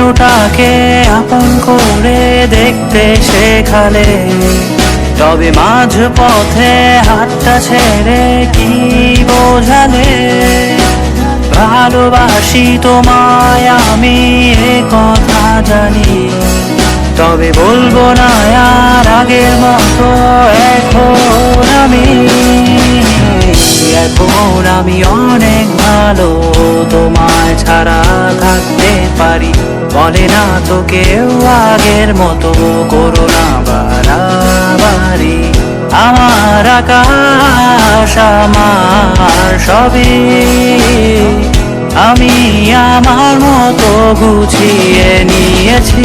স্বপ্নটাকে আপন করে দেখতে শেখালে। তবে মাঝ পথে হাতটা ছেড়ে কি বোঝালে? ভালোবাসি তোমায়, আমি এ কথা জানি। তবে বলব না, আর আগের মতো এখন আমি। এখন আমি অনেক ভালো পারি বলে না তো কেউ আগের মতো করো না বাড়াবাড়ি আমার আকাশ, আমার সবই। আমি আমার মতো গুছিয়ে নিয়েছি।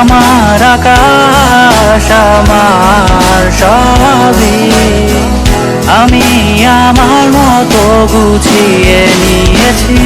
আমার আকাশ আমার সবই। আমি আমার মতো গুছিয়ে নিয়েছি।